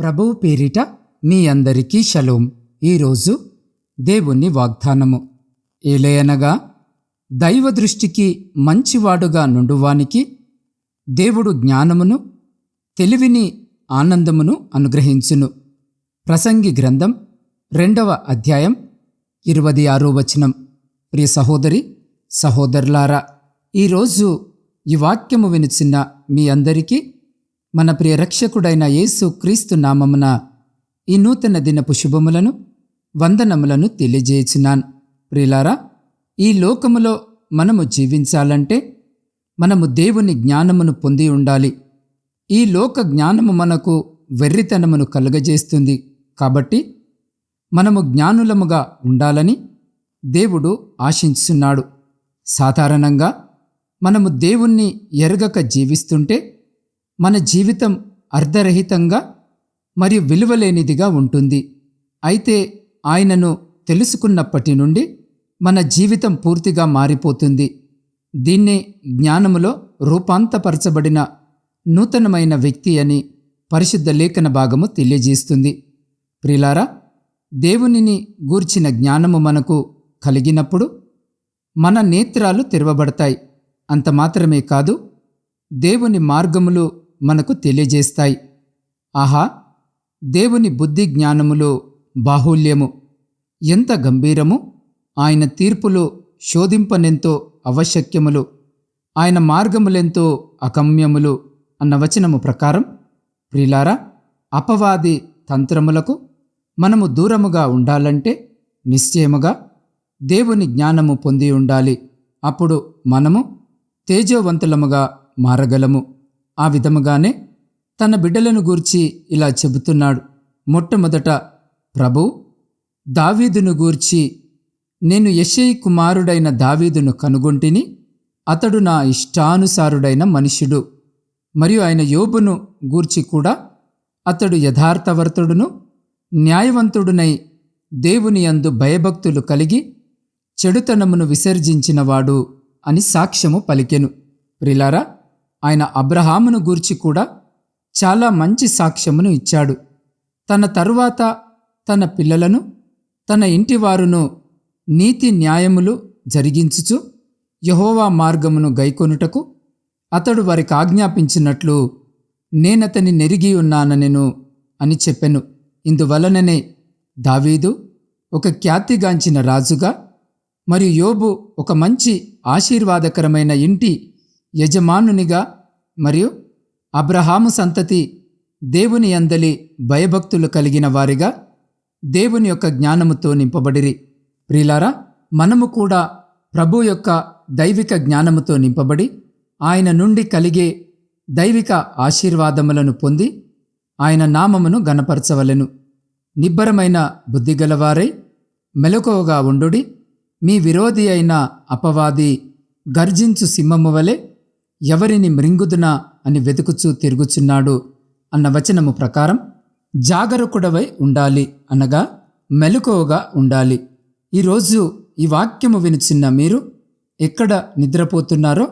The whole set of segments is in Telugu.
ప్రభువు పేరిట మీ అందరికీ షలోం. ఈరోజు దేవుని వాగ్దానము. ఏలయనగా దైవ దృష్టికి మంచివాడుగా నుండువానికి దేవుడు జ్ఞానమును తెలివిని ఆనందమును అనుగ్రహించును. ప్రసంగి గ్రంథం రెండవ అధ్యాయం ఇరవై ఆరో వచనం. ప్రియ సహోదరి సహోదరులారా ఈరోజు ఈ వాక్యము వినిచిన మీ అందరికీ మన ప్రియ రక్షకుడైన యేసు క్రీస్తు నామమున ఈ నూతన దినపు శుభములను వందనములను తెలియజేయుచున్నాను. ప్రియులారా ఈ లోకములో మనము జీవించాలంటే మనము దేవుని జ్ఞానమును పొంది ఉండాలి. ఈ లోక జ్ఞానము మనకు వెర్రితనమును కలుగజేస్తుంది. కాబట్టి మనము జ్ఞానులముగా ఉండాలని దేవుడు ఆశించున్నాడు సాధారణంగా మనము దేవుణ్ణి ఎరగక జీవిస్తుంటే మన జీవితం అర్ధరహితంగా మరియు విలువలేనిదిగా ఉంటుంది. అయితే ఆయనను తెలుసుకున్నప్పటి నుండి మన జీవితం పూర్తిగా మారిపోతుంది. దీన్నే జ్ఞానములో రూపాంతపరచబడిన నూతనమైన వ్యక్తి అని పరిశుద్ధ లేఖన భాగము తెలియజేస్తుంది. ప్రిలారా దేవునిని గూర్చిన జ్ఞానము మనకు కలిగినప్పుడు మన నేత్రాలు తెరవబడతాయి. అంత మాత్రమే కాదు దేవుని మార్గములు మనకు తెలియజేస్తాయి. ఆహా దేవుని బుద్ధి జ్ఞానములో బాహుల్యము ఎంత గంభీరము! ఆయన తీర్పులు శోధింపనెంతో అవశక్యములు ఆయన మార్గములెంతో అకమ్యములు అన్న వచనము ప్రకారం ప్రిలారా అపవాది తంత్రములకు మనము దూరముగా ఉండాలంటే నిశ్చయముగా దేవుని జ్ఞానము పొంది ఉండాలి. అప్పుడు మనము తేజోవంతులముగా మారగలము. ఆ విధముగానే తన బిడ్డలను గూర్చి ఇలా చెబుతున్నాడు. మొట్టమొదట ప్రభు దావీదును గూర్చి నేను యశయ్ కుమారుడైన దావీదును కనుగొంటిని అతడు నా ఇష్టానుసారుడైన మనుష్యుడు. మరియు ఆయన యోబును గూర్చి కూడా అతడు యథార్థవర్తుడును న్యాయవంతుడునై దేవుని యందు భయభక్తులు కలిగి చెడుతనమును విసర్జించినవాడు అని సాక్ష్యము పలికెను. ప్రిలారా ఆయన అబ్రహామును గూర్చి కూడా చాలా మంచి సాక్ష్యమును ఇచ్చాడు. తన తరువాత తన పిల్లలను తన ఇంటివారును నీతి న్యాయములు జరిగించుచు యహోవా మార్గమును గైకొనుటకు అతడు వారికి ఆజ్ఞాపించినట్లు నేనతని నెరిగి ఉన్నాననెను అని చెప్పెను. ఇందువలననే దావీదు ఒక ఖ్యాతిగాంచిన రాజుగా మరియు యోబు ఒక మంచి ఆశీర్వాదకరమైన ఇంటి యజమానునిగా మరియు అబ్రహాము సంతతి దేవుని అందలి భయభక్తులు కలిగిన వారిగా దేవుని యొక్క జ్ఞానముతో నింపబడిరి. ప్రిలారా మనము కూడా ప్రభు యొక్క దైవిక జ్ఞానముతో నింపబడి ఆయన నుండి కలిగే దైవిక ఆశీర్వాదములను పొంది ఆయన నామమును గనపరచవలెను నిబ్బరమైన బుద్ధిగలవారై మెలకువగా ఉండుడి. మీ విరోధి అయిన అపవాది గర్జించు సింహము వలె ఎవరిని మృంగుదునా అని వెతుకుచూ తిరుగుచున్నాడు అన్న వచనము ప్రకారం జాగరూకుడవై ఉండాలి అనగా మెలకువగా ఉండాలి. ఈరోజు ఈ వాక్యము వినిచిన్న మీరు ఎక్కడ నిద్రపోతున్నారో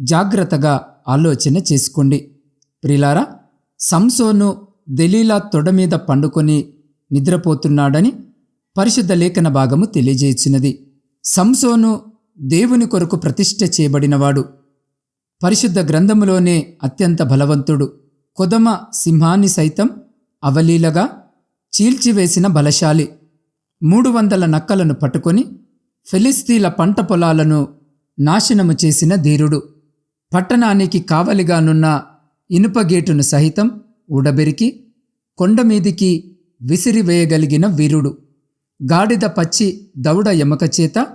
జాగ్రత్తగా ఆలోచన చేసుకోండి. ప్రిలారా సంసోను దెలీలా తొడ మీద పండుకొని నిద్రపోతున్నాడని పరిశుద్ధ లేఖన భాగము తెలియజేసినది సంసోను దేవుని కొరకు ప్రతిష్ఠ చేయబడినవాడు. పరిశుద్ధ గ్రంథములోనే అత్యంత బలవంతుడు. కొదమ సింహాన్ని సైతం అవలీలగా చీల్చివేసిన బలశాలి. మూడు వందల నక్కలను పట్టుకొని ఫిలిస్తీన్ల పంట పొలాలను నాశనము చేసిన ధీరుడు. పట్టణానికి కావలిగానున్న ఇనుపగేటును సహితం ఊడబెరికి కొండమీదికి విసిరివేయగలిగిన వీరుడు. గాడిద పచ్చి దౌడ ఎమక చేత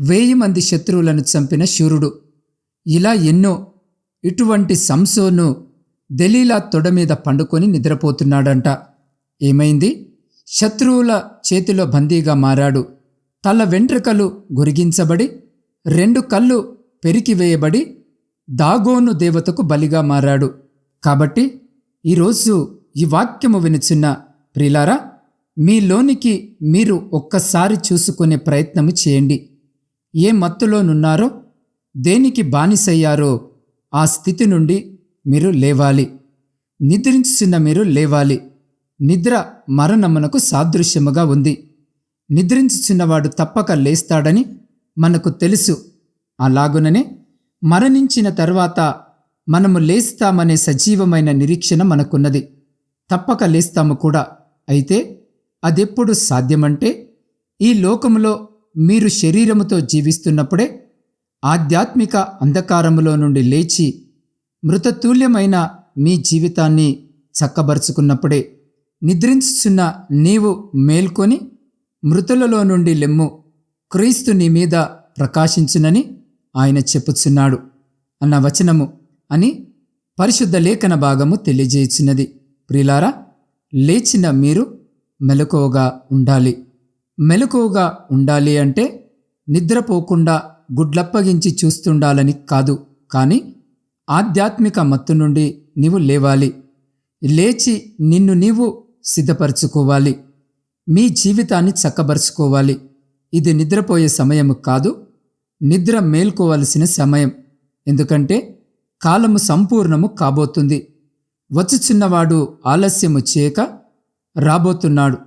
వేయి మంది శత్రువులను చంపిన శూరుడు. ఇలా ఎన్నో ఇటువంటి సంసోను దెలీలా తొడ మీద పండుకొని నిద్రపోతున్నాడంట. ఏమైంది? శత్రువుల చేతిలో బందీగా మారాడు. తల వెంట్రుకలు గురిగించబడి రెండు కళ్ళు పెరికివేయబడి దాగోను దేవతకు బలిగా మారాడు. కాబట్టి ఈరోజు ఈ వాక్యము వినిచున్న ప్రిలారా మీలోనికి మీరు ఒక్కసారి చూసుకునే ప్రయత్నము చేయండి. ఏ మత్తులోనున్నారో దేనికి బానిసయ్యారో ఆ స్థితి నుండి మీరు లేవాలి. నిద్రించిన మీరు లేవాలి. నిద్ర మరణమునకు సాదృశ్యముగా ఉంది. నిద్రించుచున్నవాడు తప్పక లేస్తాడని మనకు తెలుసు. అలాగుననే మరణించిన తర్వాత మనము లేస్తామనే సజీవమైన నిరీక్షణ మనకున్నది. తప్పక లేస్తాము కూడా. అయితే అదెప్పుడు సాధ్యమంటే ఈ లోకములో మీరు శరీరముతో జీవిస్తున్నప్పుడే ఆధ్యాత్మిక అంధకారములో నుండి లేచి మృతతుల్యమైన మీ జీవితాన్ని చక్కబరుచుకున్నప్పుడే నిద్రించుచున్న నీవు మేల్కొని మృతులలో నుండి లెమ్ము క్రీస్తు నీ మీద ప్రకాశించునని ఆయన చెప్పుచున్నాడు అన్న వచనము అని పరిశుద్ధ లేఖన భాగము తెలియజేయుచున్నది. ప్రిలారా లేచిన మీరు మెలకువగా ఉండాలి. మెలకువగా ఉండాలి అంటే నిద్రపోకుండా గుడ్లప్పగించి చూస్తుండాలని కాదు కానీ ఆధ్యాత్మిక మత్తు నుండి నీవు లేవాలి. లేచి నిన్ను నీవు సిద్ధపరచుకోవాలి. మీ జీవితాన్ని చక్కబరుచుకోవాలి. ఇది నిద్రపోయే సమయం కాదు నిద్ర మేల్కోవలసిన సమయం. ఎందుకంటే కాలము సంపూర్ణము కాబోతుంది. వచ్చుచున్నవాడు ఆలస్యము చేయక రాబోతున్నాడు.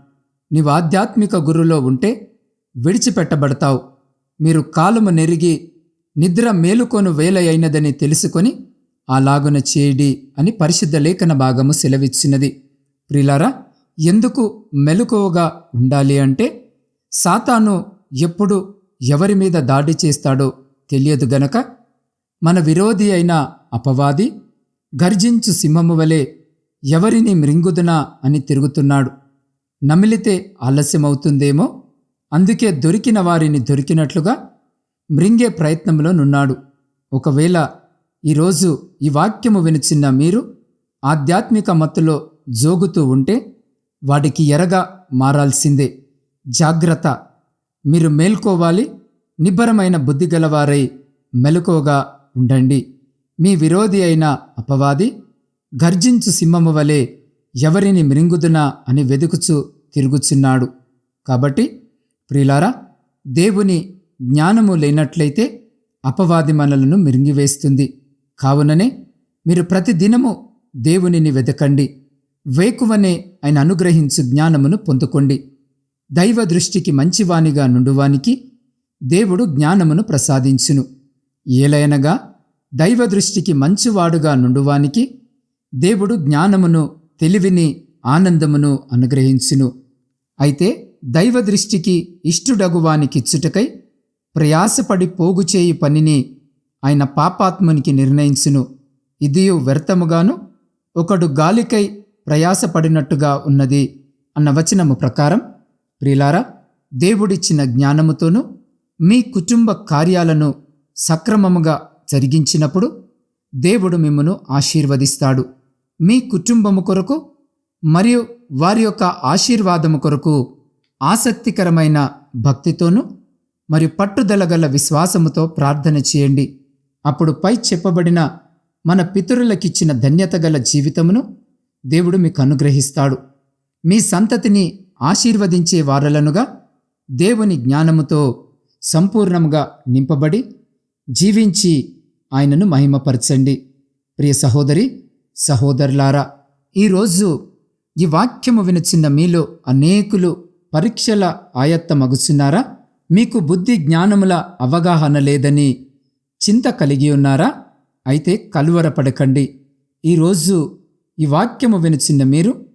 నీవు ఆధ్యాత్మిక గురులో ఉంటే విడిచిపెట్టబడతావు. మీరు కాలము నెరిగి నిద్ర మేలుకొను వేల అయినదని తెలుసుకొని అలాగున చేయడి అని పరిశుద్ధ లేఖన భాగము సెలవిచ్చినది. ప్రిలారా ఎందుకు మెలకువగా ఉండాలి అంటే సాతాను ఎప్పుడు ఎవరి మీద దాడి చేస్తాడో తెలియదు గనక మన విరోధి అయిన అపవాది గర్జించు సింహము వలె ఎవరిని మృంగుదునా అని తిరుగుతున్నాడు. నమిలితే ఆలస్యమవుతుందేమో? అందుకే దొరికిన వారిని దొరికినట్లుగా మృంగే ప్రయత్నంలో నున్నాడు. ఒకవేళ ఈరోజు ఈ వాక్యము వినిచిన్న మీరు ఆధ్యాత్మిక మత్తులో జోగుతూ ఉంటే వాడికి ఎరగా మారాల్సిందే. జాగ్రత్త. మీరు మేల్కోవాలి నిబ్బరమైన బుద్ధి గలవారై మెలకువగా ఉండండి. మీ విరోధి అయిన అపవాది గర్జించు సింహము వలె ఎవరిని మృంగుదునా అని వెదుకుచు తిరుగుచున్నాడు. కాబట్టి ప్రిలారా దేవుని జ్ఞానము లేనట్లయితే అపవాది మనలను మిరింగివేస్తుంది. కావుననే మీరు ప్రతిదినము దేవునిని వెతకండి వేకువనే ఆయన అనుగ్రహించు జ్ఞానమును పొందుకోండి. దైవ దృష్టికి మంచివానిగా నుండువానికి దేవుడు జ్ఞానమును ప్రసాదించును. ఏలయనగా దైవ దృష్టికి మంచివాడుగా నుండువానికి దేవుడు జ్ఞానమును తెలివిని ఆనందమును అనుగ్రహించును. అయితే దైవ దృష్టికి ఇష్టుడగువానికిచ్చుటకై ప్రయాసపడి పోగుచేయి పనిని ఆయన పాపాత్మునికి నిర్ణయించును. ఇదియు వ్యర్థముగాను ఒకడు గాలికై ప్రయాసపడినట్టుగా ఉన్నది అన్న వచనము ప్రకారం ప్రిలారా దేవుడిచ్చిన జ్ఞానముతోనూ మీ కుటుంబ కార్యాలను సక్రమముగా జరిగించినప్పుడు దేవుడు మిమ్మను ఆశీర్వదిస్తాడు. మీ కుటుంబము కొరకు మరియు వారి యొక్క ఆశీర్వాదము కొరకు ఆసక్తికరమైన భక్తితోనూ మరియు పట్టుదల గల విశ్వాసముతో ప్రార్థన చేయండి. అప్పుడు పై చెప్పబడిన మన పితరులకిచ్చిన ధన్యత గల జీవితమును దేవుడు మీకు అనుగ్రహిస్తాడు. మీ సంతతిని ఆశీర్వదించే వారలనుగా దేవుని జ్ఞానముతో సంపూర్ణముగా నింపబడి జీవించి ఆయనను మహిమపరచండి. ప్రియ సహోదరి సహోదరులారా ఈరోజు ఈ వాక్యము వినచిన్న మీలో అనేకులు పరీక్షల ఆయత్తమగుచున్నారా? మీకు బుద్ధి జ్ఞానముల అవగాహన లేదని చింత కలిగి ఉన్నారా? అయితే కలువరపడకండి. ఈరోజు ఈ వాక్యము వినిచిన్న మీరు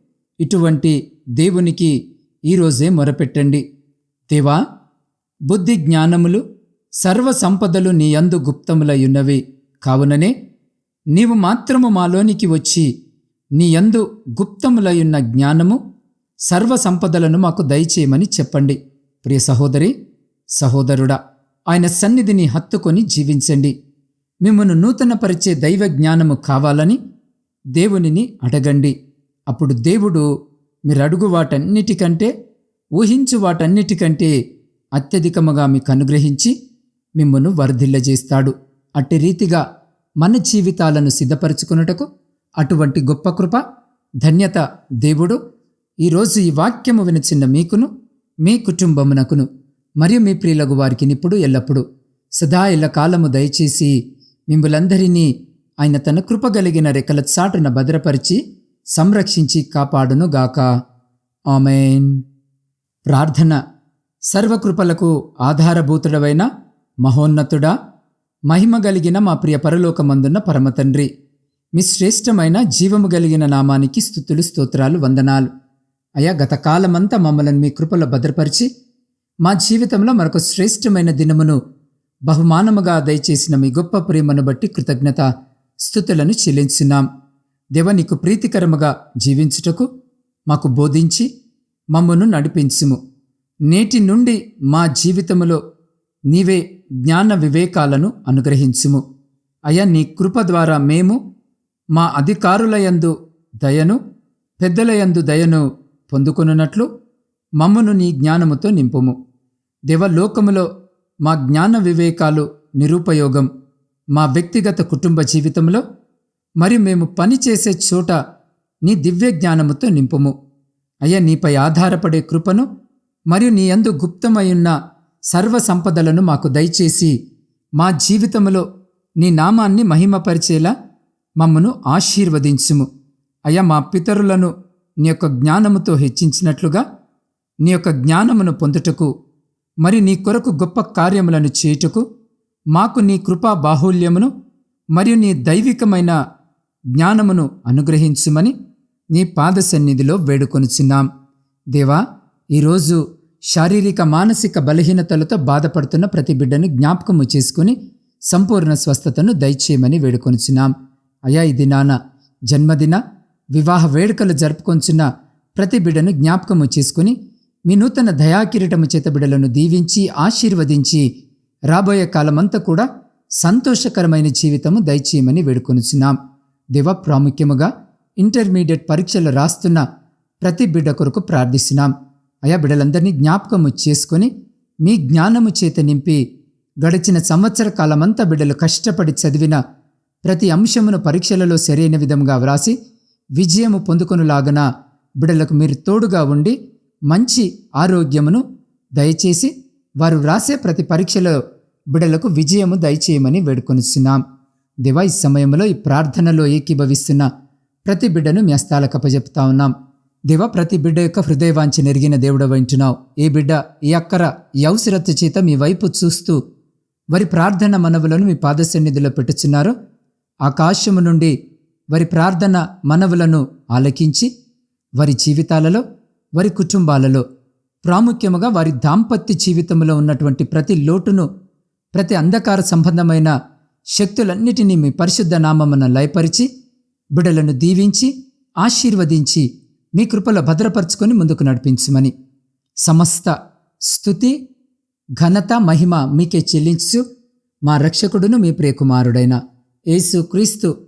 ఇటువంటి దేవునికి ఈరోజే మొరపెట్టండి. దేవా బుద్ధి జ్ఞానములు సర్వ సంపదలు నీ యందు గుప్తములయున్నవి కావుననే నీవు మాత్రము మాలోనికి వచ్చి నీ యందు గుప్తములయున్న జ్ఞానము సర్వ సంపదలను మాకు దయచేయమని చెప్పండి. ప్రియ సహోదరి సహోదరుడా ఆయన సన్నిధిని హత్తుకొని జీవించండి. మిమ్మను నూతనపరిచే దైవ జ్ఞానము కావాలని దేవునిని అడగండి. అప్పుడు దేవుడు మీరు అడుగు వాటన్నిటికంటే ఊహించు వాటన్నిటికంటే అత్యధికముగా మీకు అనుగ్రహించి మిమ్మను వర్ధిల్లజేస్తాడు. అట్టి రీతిగా మన జీవితాలను సిద్ధపరచుకున్నటకు అటువంటి గొప్ప కృప ధన్యత దేవుడు ఈరోజు ఈ వాక్యము వినచిన్న మీకును మీ కుటుంబమునకును మరియు మీ ప్రియులకు వారికి నిప్పుడు ఎల్లప్పుడూ. సదా ఎల్ల కాలము దయచేసి మిమ్ములందరినీ ఆయన తన కృపగలిగిన రెక్కల చాటున భద్రపరిచి సంరక్షించి కాపాడును గాక ఆమెన్. ప్రార్థన. సర్వకృపలకు ఆధారభూతుడవైన మహోన్నతుడా మహిమ కలిగిన మా ప్రియ పరలోకమందున్న పరమతండ్రి. మీ శ్రేష్టమైన జీవము కలిగిన నామానికి స్థుతులు స్తోత్రాలు వందనాలు. అయ్యా గత కాలమంతా మమ్మల్ని మీ కృపలో భద్రపరిచి మా జీవితంలో మరొక శ్రేష్టమైన దినమును బహుమానముగా దయచేసిన మీ గొప్ప ప్రేమను బట్టి కృతజ్ఞత స్థుతులను చెల్లించున్నాం దేవ నీకు ప్రీతికరముగా జీవించుటకు మాకు బోధించి మమ్మను నడిపించుము. నేటి నుండి మా జీవితములో నీవే జ్ఞాన వివేకాలను అనుగ్రహించుము. అయ్యా నీ కృప ద్వారా మేము మా అధికారులయందు దయను పెద్దలయందు దయను పొందుకొనున్నట్లు మమ్మను నీ జ్ఞానముతో నింపుము. దేవలోకములో మా జ్ఞాన వివేకాలు నిరుపయోగం. మా వ్యక్తిగత కుటుంబ జీవితంలో మరి మేము పనిచేసే చోట నీ దివ్య జ్ఞానముతో నింపుము. అయ్యా నీపై ఆధారపడే కృపను మరియు నీ యందు గుప్తమయున్న సర్వ సంపదలను మాకు దయచేసి మా జీవితంలో నీ నామాన్ని మహిమపరిచేలా మమ్మను ఆశీర్వదించుము. అయ్యా మా పితరులను నీ యొక్క జ్ఞానముతో హెచ్చించినట్లుగా నీ యొక్క జ్ఞానమును పొందుటకు మరి నీ కొరకు గొప్ప కార్యములను చేయుటకు మాకు నీ కృపా బాహుల్యమును మరియు నీ దైవికమైన జ్ఞానమును అనుగ్రహించుమని నీ పాద సన్నిధిలో వేడుకొనుచున్నాం. దేవా ఈరోజు శారీరక మానసిక బలహీనతలతో బాధపడుతున్న ప్రతి బిడ్డను జ్ఞాపకము చేసుకుని సంపూర్ణ స్వస్థతను దయచేయమని వేడుకొనుచున్నాం. అయా ఇది నాన్న జన్మదిన వివాహ వేడుకలు జరుపుకొంచున్న ప్రతి బిడ్డను జ్ఞాపకము చేసుకుని మీ నూతన దయాకిరీటము చేత బిడ్డలను దీవించి ఆశీర్వదించి రాబోయే కాలమంతా కూడా సంతోషకరమైన జీవితము దయచేయమని వేడుకొనుచున్నాం. దివ ప్రాముఖ్యముగా ఇంటర్మీడియట్ పరీక్షలు రాస్తున్న ప్రతి బిడ్డ కొరకు ప్రార్థిస్తున్నాం. అయా బిడ్డలందరినీ జ్ఞాపకము చేసుకొని మీ జ్ఞానము చేత నింపి గడిచిన సంవత్సర కాలమంతా బిడ్డలు కష్టపడి చదివిన ప్రతి అంశమును పరీక్షలలో సరైన విధంగా వ్రాసి విజయము పొందుకొనులాగన బిడలకు మీరు తోడుగా ఉండి మంచి ఆరోగ్యమును దయచేసి వారు వ్రాసే ప్రతి పరీక్షలో బిడలకు విజయము దయచేయమని వేడుకొనిస్తున్నాం దేవా ఈ సమయంలో ఈ ప్రార్థనలో ఏకీభవిస్తున్న ప్రతి బిడ్డను మీ హస్తాలకు ఉన్నాం. దేవా ప్రతి బిడ్డ యొక్క హృదయవాంచి నెరిగిన దేవుడు వింటున్నావు ఏ బిడ్డ ఈ అక్కర ఈ అవసరత చేత మీ వైపు చూస్తూ వారి ప్రార్థన మనవులను మీ పాదసన్నిధిలో పెట్టుచున్నారు ఆకాశము నుండి వారి ప్రార్థన మనవులను ఆలకించి వారి జీవితాలలో వారి కుటుంబాలలో ప్రాముఖ్యముగా వారి దాంపత్య జీవితంలో ఉన్నటువంటి ప్రతి లోటును ప్రతి అంధకార సంబంధమైన శక్తులన్నిటినీ మీ పరిశుద్ధ నామమున లయపరిచి బిడలను దీవించి ఆశీర్వదించి మీ కృపలో భద్రపరుచుకొని ముందుకు నడిపించమని సమస్త స్థుతి ఘనత మహిమ మీకే చెల్లించు. మా రక్షకుడును మీ ప్రియకుమారుడైన యేసు క్రీస్తు